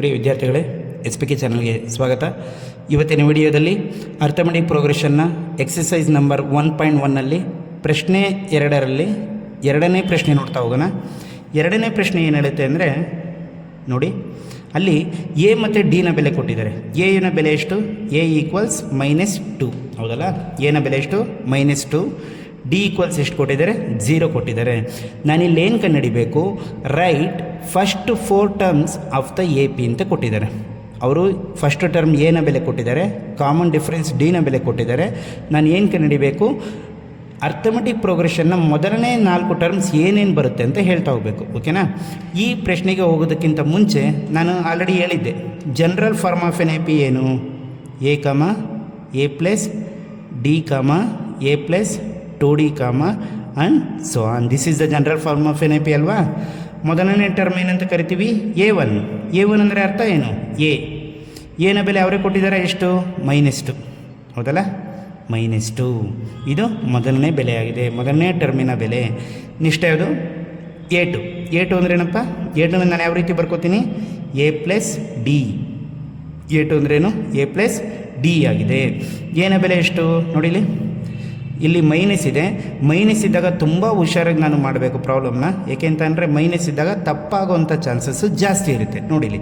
ಪ್ರಿಯ ವಿದ್ಯಾರ್ಥಿಗಳೇ S P K ಚಾನಲ್ಗೆ ಸ್ವಾಗತ. ಇವತ್ತಿನ ವಿಡಿಯೋದಲ್ಲಿ ಅರ್ಥಮೆಟಿಕ್ ಪ್ರೋಗ್ರೆಷನ್ನ ಎಕ್ಸಸೈಸ್ ನಂಬರ್ ಒನ್ ಪಾಯಿಂಟ್ ಒನ್ನಲ್ಲಿ ಪ್ರಶ್ನೆ ಎರಡರಲ್ಲಿ ಎರಡನೇ ಪ್ರಶ್ನೆ ನೋಡ್ತಾ ಹೋಗೋಣ. ಎರಡನೇ ಪ್ರಶ್ನೆ ಏನು ಹೇಳುತ್ತೆ ಅಂದರೆ, ನೋಡಿ, ಅಲ್ಲಿ ಎ ಮತ್ತು ಡಿನ ಬೆಲೆ ಕೊಟ್ಟಿದ್ದಾರೆ. ಎನ ಬೆಲೆ ಎಷ್ಟು? ಎ ಈಕ್ವಲ್ಸ್ ಮೈನಸ್ ಟು ಹೌದಲ್ಲ? ಎನ ಬೆಲೆ ಎಷ್ಟು? ಮೈನಸ್ ಟು ಡಿ ಈಕ್ವಲ್ಸ್ ಎಷ್ಟು ಕೊಟ್ಟಿದ್ದಾರೆ? ಝೀರೋ ಕೊಟ್ಟಿದ್ದಾರೆ. ನಾನಿಲ್ಲಿ ಏನು ಕಂಡುಹಿಡಿಬೇಕು? Write first four terms of the A P ಅಂತ ಕೊಟ್ಟಿದ್ದಾರೆ. ಅವರು ಫಸ್ಟ್ ಟರ್ಮ್ ಎನ ಬೆಲೆ ಕೊಟ್ಟಿದ್ದಾರೆ ಕಾಮನ್ ಡಿಫ್ರೆನ್ಸ್ ಡಿನ ಬೆಲೆ ಕೊಟ್ಟಿದ್ದಾರೆ. ನಾನು ಏನು ಕಂಡುಹಿಡಿಬೇಕು? ಅರ್ಥಮೆಟಿಕ್ ಪ್ರೋಗ್ರೆಷನ್ನ ಮೊದಲನೇ ನಾಲ್ಕು ಟರ್ಮ್ಸ್ ಏನೇನು ಬರುತ್ತೆ ಅಂತ ಹೇಳ್ತಾ ಹೋಗಬೇಕು ಓಕೆನಾ ಈ ಪ್ರಶ್ನೆಗೆ ಹೋಗೋದಕ್ಕಿಂತ ಮುಂಚೆ ನಾನು ಆಲ್ರೆಡಿ ಹೇಳಿದ್ದೆ general form of an A P ಏನು? A comma A plus D comma A plus two D comma and so on this is the general form of an A P ಅಲ್ವಾ ಮೊದಲನೇ ಟರ್ಮ್ ಏನಂತ ಕರಿತೀವಿ? A one A one ಅಂದರೆ ಅರ್ಥ ಏನು? A ಏನ ಬೆಲೆ ಅವರೇ ಕೊಟ್ಟಿದ್ದಾರೆ ಎಷ್ಟು? ಮೈನಸ್ ಟು ಹೌದಲ್ಲ? ಮೈನಸ್ ಟು ಇದು ಮೊದಲನೇ ಬೆಲೆಯಾಗಿದೆ. ಮೊದಲನೇ ಟರ್ಮಿನ ಬೆಲೆ. ನೆಕ್ಸ್ಟ್ ಯಾವುದು? ಎ ಟು ಎ ಟು ಅಂದ್ರೆ ಏನಪ್ಪ? ಎ ಟು ನಾನು ಯಾವ ರೀತಿ ಬರ್ಕೋತೀನಿ? A plus D A two ಅಂದ್ರೇನು ಎ ಪ್ಲಸ್ ಡಿ ಆಗಿದೆ. ಏನ ಬೆಲೆ ಎಷ್ಟು? ನೋಡಿಲಿ ಇಲ್ಲಿ ಮೈನಸ್ ಇದೆ. ಮೈನಸ್ ಇದ್ದಾಗ ತುಂಬ ಹುಷಾರಾಗಿ ನಾನು ಮಾಡಬೇಕು ಪ್ರಾಬ್ಲಮ್ನ ಏಕೆಂತ ಅಂದರೆ ಮೈನಸ್ ಇದ್ದಾಗ ತಪ್ಪಾಗುವಂಥ ಚಾನ್ಸಸ್ಸು ಜಾಸ್ತಿ ಇರುತ್ತೆ. ನೋಡಿಲಿ.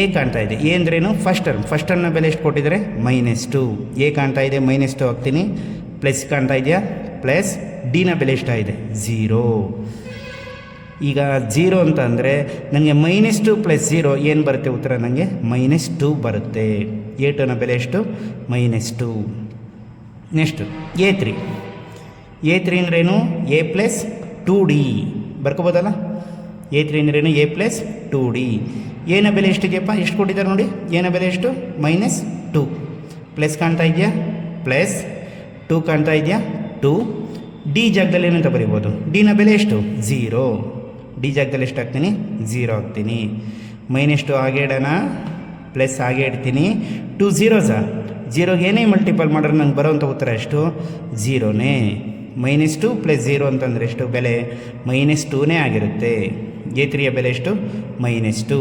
ಎ ಕಾಣ್ತಾ ಇದೆ. ಎ ಅಂದ್ರೇನು ಫಸ್ಟ್ ಟರ್ಮ್ ಫಸ್ಟ್ ಟರ್ಮ್ನ ಬೆಲೆ ಎಷ್ಟು ಕೊಟ್ಟಿದ್ದಾರೆ? ಮೈನಸ್ ಟು ಎ ಕಾಣ್ತಾ ಇದೆ. ಮೈನಸ್ ಟು ಹಾಕ್ತೀನಿ. ಪ್ಲಸ್ ಕಾಣ್ತಾ ಇದೆಯಾ? ಪ್ಲಸ್ ಡಿನ ಬೆಲೆ ಎಷ್ಟಾಗಿದೆ? ಝೀರೋ ಈಗ ಝೀರೋ ಅಂತ ಅಂದರೆ ನನಗೆ ಮೈನಸ್ ಟು ಪ್ಲಸ್ ಝೀರೋ ಏನು ಬರುತ್ತೆ ಉತ್ತರ ನನಗೆ ಮೈನಸ್ ಟು ಬರುತ್ತೆ. ಎ ಟುನ ಬೆಲೆ ಎಷ್ಟು? Minus two next A three A three ಅಂದ್ರೇನು ಎ ಪ್ಲಸ್ ಟು ಡಿ ಬರ್ಕೋಬೋದಲ್ಲ ಎ ತ್ರೀ ಅಂದ್ರೇನು ಎ ಪ್ಲಸ್ ಟು ಡಿ ಏನ ಬೆಲೆ ಎಷ್ಟಿದೆಯಪ್ಪ? ಎಷ್ಟು ಕೊಟ್ಟಿದ್ದಾರೆ ನೋಡಿ. ಏನ ಬೆಲೆ ಎಷ್ಟು? ಮೈನಸ್ ಟು ಪ್ಲಸ್ ಕಾಣ್ತಾ ಇದೆಯಾ? ಪ್ಲಸ್ ಟೂ ಕಾಣ್ತಾ ಇದೆಯಾ? ಟು ಡಿ ಜಾಗದಲ್ಲಿ ಏನಂತ ಬರಿಬೋದು ಡಿನ ಬೆಲೆ ಎಷ್ಟು? ಝೀರೋ ಡಿ ಜಾಗದಲ್ಲಿ ಎಷ್ಟು ಹಾಕ್ತೀನಿ? ಝೀರೋ ಹಾಕ್ತೀನಿ. ಮೈನಸ್ ಟು ಹಾಗೆ ಇಡೋಣ. ಪ್ಲಸ್ ಹಾಗೆ ಇಡ್ತೀನಿ. ಟು ಝೀರೋಸಾ ಝೀರೋಗೆ ಏನೇ ಮಲ್ಟಿಪಲ್ ಮಾಡಿದ್ರೆ ನಂಗೆ ಬರೋವಂಥ ಉತ್ತರ ಎಷ್ಟು? ಝೀರೋನೇ ಮೈನಸ್ ಟು ಪ್ಲಸ್ ಜೀರೋ ಅಂತಂದರೆ ಎಷ್ಟು? ಬೆಲೆ ಮೈನಸ್ ಟೂನೇ ಆಗಿರುತ್ತೆ. ಎ ತ್ರೀಯ ಬೆಲೆ ಎಷ್ಟು? Minus two.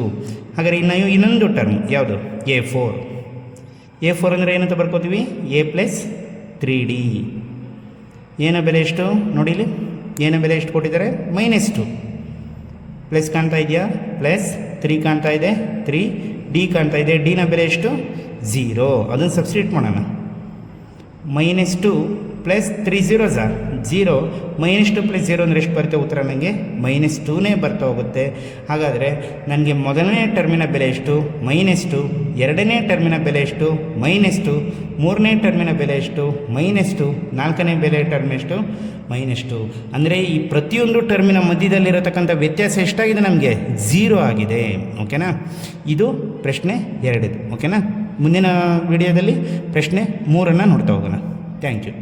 ಹಾಗಾದರೆ ಇನ್ನು ಇನ್ನೊಂದು ಟರ್ಮ್ ಯಾವುದು? A four. ಎ ಫೋರ್ ಅಂದರೆ ಏನಂತ ಬರ್ಕೋತೀವಿ? A plus three D. ಏನ ಬೆಲೆ ಎಷ್ಟು ನೋಡಿಲಿ ಏನ ಬೆಲೆ ಎಷ್ಟು ಕೊಟ್ಟಿದ್ದಾರೆ? Minus two. ಪ್ಲಸ್ ಕಾಣ್ತಾ ಇದೆಯಾ? ಪ್ಲಸ್ ತ್ರೀ ಕಾಣ್ತಾ ಇದೆ, ತ್ರೀ. ಡಿ ಕಾಣ್ತಾ ಇದೆ ಡಿನ ಬೆಲೆ ಎಷ್ಟು? ಝೀರೋ. ಅದನ್ನು ಸಬ್ಸ್ಟಿಟ್ಯೂಟ್ ಮಾಡೋಣ. Minus two plus three zero sir. Zero minus two plus zero ಅಂದರೆ ಎಷ್ಟು ಬರುತ್ತೆ ಉತ್ತರ ನನಗೆ ಮೈನಸ್ ಟೂನೇ ಬರ್ತಾ ಹೋಗುತ್ತೆ. ಹಾಗಾದರೆ ನನಗೆ ಮೊದಲನೇ ಟರ್ಮಿನ ಬೆಲೆ ಎಷ್ಟು? ಮೈನಸ್ ಟು ಎರಡನೇ ಟರ್ಮಿನ ಬೆಲೆ ಎಷ್ಟು? ಮೈನಸ್ ಟು ಮೂರನೇ ಟರ್ಮಿನ ಬೆಲೆ ಎಷ್ಟು? ಮೈನಸ್ ಟು ನಾಲ್ಕನೇ ಬೆಲೆ ಟರ್ಮ್ ಎಷ್ಟು? ಮೈನಸ್ ಟು ಅಂದರೆ ಈ ಪ್ರತಿಯೊಂದು ಟರ್ಮಿನ ಮಧ್ಯದಲ್ಲಿರತಕ್ಕಂಥ ವ್ಯತ್ಯಾಸ ಎಷ್ಟಾಗಿದೆ ನಮಗೆ? ಝೀರೋ ಆಗಿದೆ. ಓಕೆನಾ ಇದು ಪ್ರಶ್ನೆ ಎರಡಿದು ಓಕೆನಾ ಮುಂದಿನ ವಿಡಿಯೋದಲ್ಲಿ ಪ್ರಶ್ನೆ ಮೂರನ್ನು ನೋಡ್ತಾ ಹೋಗೋಣ. Thank you